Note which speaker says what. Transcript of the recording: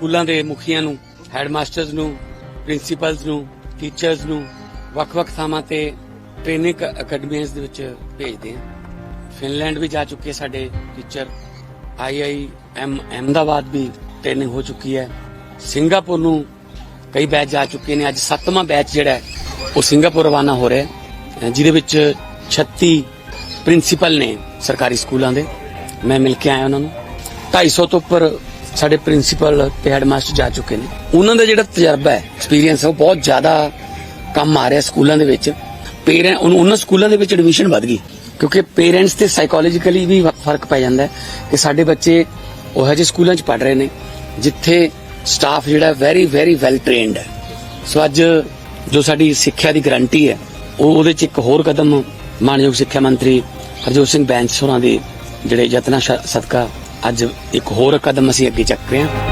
Speaker 1: ਸਕੂਲਾਂ ਦੇ ਮੁਖੀਆਂ ਨੂੰ ਹੈਡਮਾਸਟਰਸ ਨੂੰ ਪ੍ਰਿੰਸੀਪਲਸ ਨੂੰ ਟੀਚਰਸ ਨੂੰ ਵੱਖ-ਵੱਖ ਥਾਵਾਂ ਤੇ ਟ੍ਰੇਨਿੰਗ ਅਕੈਡਮੀਆਂ ਦੇ ਵਿੱਚ ਭੇਜਦੇ ਹਾਂ। ਫਿਨਲੈਂਡ ਵੀ ਜਾ ਚੁੱਕੇ ਸਾਡੇ ਟੀਚਰ ਆਈਆਈਐਮ ਅਹਿਮਦਾਬਾਦ ਵੀ ਟ੍ਰੇਨਿੰਗ ਹੋ ਚੁੱਕੀ ਹੈ। ਸਿੰਗਾਪੁਰ ਨੂੰ ਕਈ ਬੈਚ ਜਾ ਚੁੱਕੇ ਨੇ। ਅੱਜ ਸੱਤਵਾਂ ਬੈਚ ਜਿਹੜਾ ਹੈ, ਉਹ ਸਿੰਗਾਪੁਰ ਰਵਾਨਾ ਹੋ ਰਿਹਾ ਹੈ। ਜਿਹਦੇ ਵਿੱਚ 36 ਪ੍ਰਿੰਸੀਪਲ ਨੇ ਸਰਕਾਰੀ ਸਕੂਲਾਂ ਦੇ। ਮੈਂ ਮਿਲ ਕੇ ਆਇਆ ਉਹਨਾਂ ਨੂੰ। 250 ਤੋਂ ਉੱਪਰ ਸਾਡੇ ਪ੍ਰਿੰਸੀਪਲ ਤੇ ਹੈਡਮਾਸਟਰ ਜਾ ਚੁੱਕੇ ਨੇ। ਉਹਨਾਂ ਦਾ ਜਿਹੜਾ ਤਜਰਬਾ ਹੈ ਐਕਸਪੀਰੀਅੰਸ ਹੈ, ਉਹ ਬਹੁਤ ਜ਼ਿਆਦਾ ਕੰਮ ਆ ਰਿਹਾ ਸਕੂਲਾਂ ਦੇ ਵਿੱਚ। ਪੇਰੈਂਟ ਉਹਨਾਂ ਸਕੂਲਾਂ ਦੇ ਵਿੱਚ ਐਡਮਿਸ਼ਨ ਵੱਧ ਗਈ। ਕਿਉਂਕਿ ਪੇਰੈਂਟਸ ਤੇ ਸਾਈਕੋਲੋਜੀਕਲੀ ਵੀ ਫ਼ਰਕ ਪੈ ਜਾਂਦਾ ਹੈ ਕਿ ਸਾਡੇ ਬੱਚੇ ਉਹ ਜਿਹੇ ਸਕੂਲਾਂ 'ਚ ਪੜ ਰਹੇ ਨੇ, ਜਿੱਥੇ ਸਟਾਫ ਜਿਹੜਾ ਵੈਰੀ ਵੈਰੀ ਵੈਲ ਟ੍ਰੇਨਡ ਹੈ। ਸੋ ਅੱਜ ਜੋ ਸਾਡੀ ਸਿੱਖਿਆ ਦੀ ਗਰੰਟੀ ਹੈ, ਉਹ ਉਹਦੇ 'ਚ ਇੱਕ ਹੋਰ ਕਦਮ, ਮਾਨਯੋਗ ਸਿੱਖਿਆ ਮੰਤਰੀ ਹਰਜੋਤ ਸਿੰਘ ਬੈਂਸ ਹੋਰਾਂ ਦੇ ਜਿਹੜੇ ਯਤਨਾਂ ਸਦਕਾ ਅੱਜ ਇੱਕ ਹੋਰ ਕਦਮ ਅਸੀਂ ਅੱਗੇ ਚੱਕ ਰਹੇ ਹਾਂ।